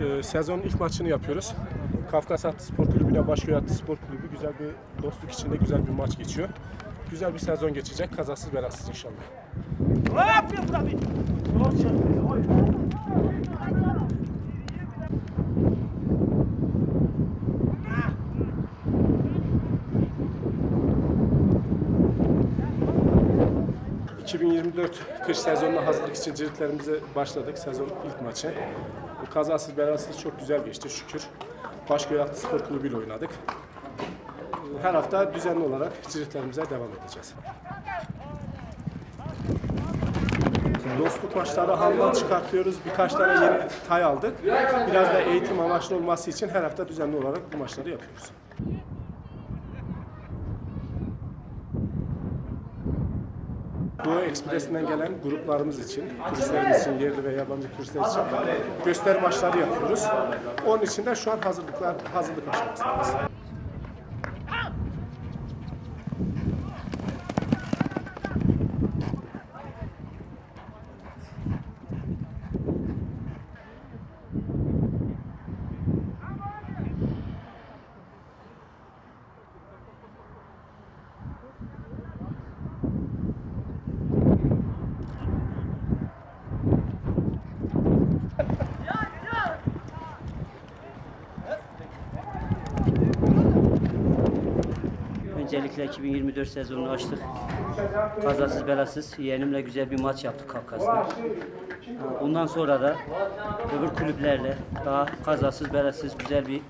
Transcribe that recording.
Ee, sezonun ilk maçını yapıyoruz. Kafkas Atlı Spor Kulübü ile Başköy Atlı Spor Kulübü güzel bir dostluk içinde güzel bir maç geçiyor. Güzel bir sezon geçecek. Kazasız belasız inşallah. ...2024 kış sezonuna hazırlık için ciritlerimize başladık. Sezon ilk maçı. Kazasız belasız çok güzel geçti şükür. Başköy Atlı Spor Kulübü ile oynadık. Her hafta düzenli olarak ciritlerimize devam edeceğiz. Dostluk maçları hamdan çıkartıyoruz. Birkaç tane yeni tay aldık. Biraz da eğitim amaçlı olması için her hafta düzenli olarak bu maçları yapıyoruz. Bu Ekspresi'nden gelen gruplarımız için, turistlerimiz için, yerli ve yabancı turistler için gösteri maçları yapıyoruz. Onun için de şu an hazırlıklar hazırlık aşamasındayız. Öncelikle 2024 sezonunu açtık. Kazasız belasız yeğenimle güzel bir maç yaptık Kafkas'ta. Bundan sonra da öbür kulüplerle daha kazasız belasız güzel bir